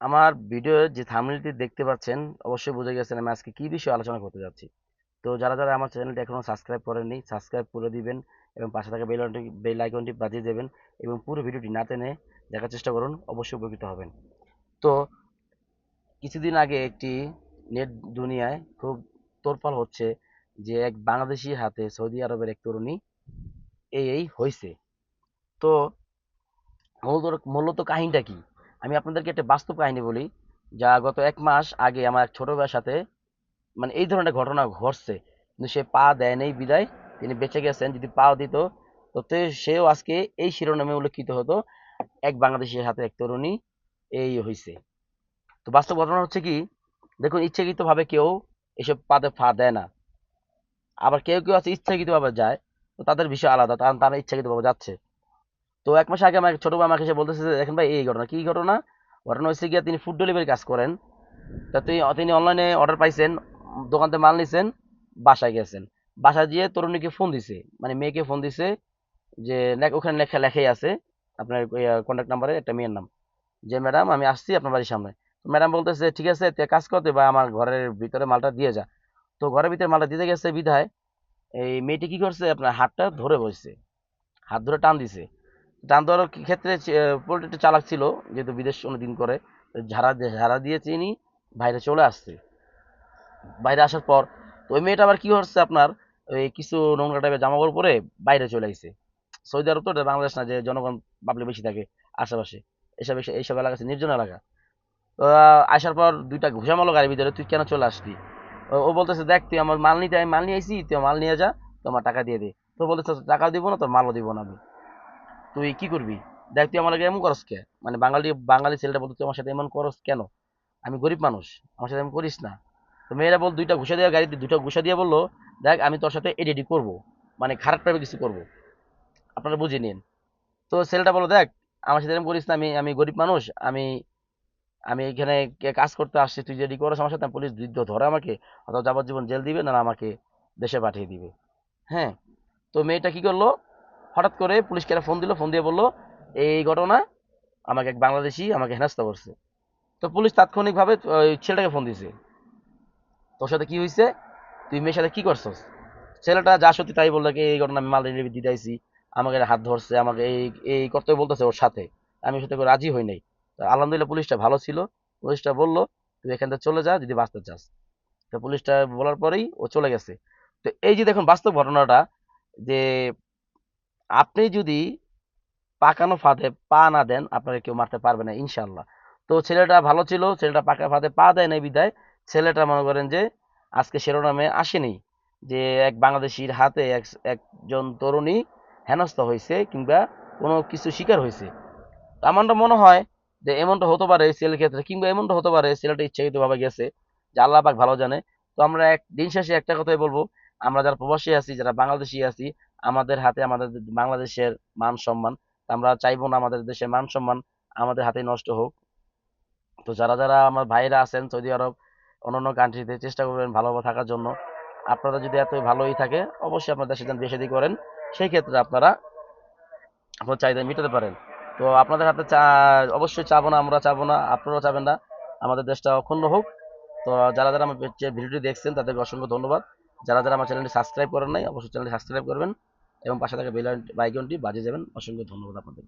আমার ভিডিওর যে থাম্বনেলটি দেখতে পাচ্ছেন, অবশ্যই বুঝে গেছেন আমি আজকে কি বিষয়ে আলোচনা করতে যাচ্ছি। তো যারা যারা আমার চ্যানেলটি এখনও সাবস্ক্রাইব করেননি সাবস্ক্রাইব করে দিবেন এবং পাশে থাকা বেল বেল আইকনটি বাজিয়ে দেবেন এবং পুরো ভিডিওটি না টেনে দেখার চেষ্টা করুন, অবশ্যই উপকৃত হবেন। তো কিছুদিন আগে একটি নেট দুনিয়ায় খুব তোলপাড় হচ্ছে যে এক বাংলাদেশি হাতে সৌদি আরবের এক তরুণী এই এই হয়েছে তো মূলত মূলত কাহিনীটা কি? আমি আপনাদেরকে একটা বাস্তব কাহিনী বলি, যা গত এক মাস আগে আমার এক ভাইয়ের সাথে মানে এই ধরনের ঘটনা ঘটছে। কিন্তু সে পা দেয় নেই বিদায়, তিনি বেঁচে গেছেন, যদি পাও দিত, তো সেও আজকে এই শিরোনামে উল্লেখিত হতো, এক বাংলাদেশের হাতে এক তরুণী, এই হয়েছে তো বাস্তব ঘটনা হচ্ছে কি, দেখুন, ইচ্ছাকৃতভাবে কেউ এসব পাদে ফা দেয় না। আবার কেউ কেউ আছে ইচ্ছাকৃতভাবে যায়, তো তাদের বিষয় আলাদা কারণ তারা ইচ্ছাকৃতভাবে যাচ্ছে। তো এক মাস আগে আমার ছোট ভাই আমাকে এসে বলতেছে যে, দেখেন ভাই এই ঘটনা কি ঘটনা? ঘটনা হচ্ছে গিয়ে তিনি ফুড ডেলিভারি কাজ করেন। তা তিনি অনলাইনে অর্ডার পাইছেন দোকান থেকে মাল নিছেন বাসায় গেছেন। বাসায় গিয়ে তরুণীকে ফোন দিছে মানে মেয়েকে ফোন দিছে যে ওখানে লেখা লেখাই আছে আপনার কন্ট্যাক্ট নাম্বারে একটা মেয়ের নাম। যে ম্যাডাম আমি আসছি আপনার বাড়ির সামনে। ম্যাডাম বলতেছে ঠিক আছে তুই কাজ করতে বা আমার ঘরের ভিতরে মালটা দিয়ে যা। তো ঘরের ভিতরে মালটা দিতে গেছে বিধায় এই মেয়েটি কি করছে আপনার হাতটা ধরে বসছে। হাত ধরে টান দিছে। দেওয়ার ক্ষেত্রে পোল্ট্রি একটু চালাক ছিল, যেহেতু বিদেশ অনেকদিন করে, ঝাড়া ঝাড়া দিয়ে চিনি বাইরে চলে আসছে। বাইরে আসার পর, তো ওই মেয়েটা আবার কি হচ্ছে আপনার, ওই কিছু নোংরা টাইপের জামা কাপড় পরে বাইরে চলে আইছে। সৌদি আরব তো বাংলাদেশ না, যে জনগণ পাবলিক বেশি থাকে আশেপাশে। এসব এইসব এলাকা আছে নির্জন এলাকা। আসার পর দুইটা ঘুষা মারলো গাড়ির ভিতরে, তুই কেন চলে আসলি? ও- বলতেছে, দেখ, তুই আমার মাল নিতে, আমি মাল নিয়ে আইছি, তুই মাল নিয়ে যা, তোমার টাকা দিয়ে দে। তো বলতেছে টাকা দিব না, তোর মালও দিব না আমি। তুই কি করবি? দেখ, তুই আমার এমন করস কে? মানে বাঙালি বাঙালি ছেলেটা বলতে তুই আমার সাথে এমন করস কেন? আমি গরিব মানুষ, আমার সাথে এমন করিস না। তো মেয়েরা বল, দুইটা ঘুষা দিয়ে, গাড়িতে দুইটা ঘুষা দিয়ে বলল, দেখ, আমি তোর সাথে এডিটি করব। মানে খারাপ টাইপের কিছু করব। আপনারা বুঝে নিন। তো ছেলেটা বলল, দেখ, আমার সাথে এরকম করিস না, আমি আমি গরিব মানুষ, আমি আমি এখানে কাজ করতে আসছি, তুই যদি করিস আমার সাথে পুলিশ যুদ্ধ ধরে আমাকে, অথবা যাবজ্জীবন জেল দিবে, না আমাকে দেশে পাঠিয়ে দিবে। হ্যাঁ তো মেয়েটা কি করল? হঠাৎ করে পুলিশকে ফোন দিল, ফোন দিয়ে বলল, এই ঘটনা আমাকে এক বাংলাদেশি আমাকে হেনাস্তা করছে। তো পুলিশ তাৎক্ষণিকভাবে ছেলেটাকে ফোন দিছে তোর সাথে কি হয়েছে তুই মেয়ের সাথে কি করছস? ছেলেটা যা সত্যি তাই বলল এই ঘটনা আমি মাল ডেলিভারি দিতে আমাকে হাত ধরছে, আমাকে এই এই কর্তব্য বলতেছে ওর সাথে। আমি সাথে রাজি হই নাই। আলহামদুলিল্লাহ পুলিশটা ভালো ছিল। পুলিশটা বলল, তুই এখান থেকে চলে যা, যদি বাঁচতে চাস। তো পুলিশটা বলার পরেই ও চলে গেছে। তো এই যে দেখুন, বাস্তব ঘটনাটা যে আপনি যদি পাকানো ফাঁদে পা না দেন, আপনাকে কেউ মারতে পারবে না ইনশাল্লাহ তো ছেলেটা ভালো ছিল, ছেলেটা পাকা ফাঁদে পা দেয় নাই বিদায়। ছেলেটা মনে করেন যে আজকে শিরোনামে আসেনি, যে এক বাংলাদেশির হাতে এক, একজন তরুণী হেনস্থা হয়েছে কিংবা কোনো কিছু শিকার হয়েছে। আমারটা মনে হয় যে এমনটা হতে পারে ছেলের ক্ষেত্রে, কিংবা এমনটা হতে পারে ছেলেটা ইচ্ছাকৃতভাবে গেছে, যে আল্লাহ পাক ভালো জানে। তো আমরা এক, দিন শেষে একটা কথাই বলব, আমরা যারা প্রবাসী আছি, যারা বাংলাদেশি আছি আমাদের হাতে আমাদের বাংলাদেশের মান সম্মান। আমরা চাইব না আমাদের দেশের মান সম্মান আমাদের হাতে নষ্ট হোক। তো যারা যারা আমার ভাইরা আছেন, সৌদি আরব, অন্যান্য কান্ট্রিতে চেষ্টা করবেন ভালোভাবে থাকার জন্য। আপনারা যদি এত ভালোই থাকে, অবশ্যই আপনার দেশে যান দেশে করেন। সেই ক্ষেত্রে আপনারা আপনার চাহিদা মেটাতে পারেন। তো আপনাদের হাতে চা, অবশ্যই চাবো না, আমরা চাবো না, আপনারাও চাবেন না। আমাদের দেশটা অক্ষুণ্ণ হোক। তো যারা যারা আমার ভিডিওটি দেখছেন, তাদেরকে অসংখ্য ধন্যবাদ। যারা যারা আমার চ্যানেলটি সাবস্ক্রাইব করেন নাই, অবশ্যই চ্যানেলটি সাবস্ক্রাইব করবেন। এবং পাশে থাকা বেল আইকনটি বাজিয়ে যাবেন। অসংখ্য ধন্যবাদ আপনাদের।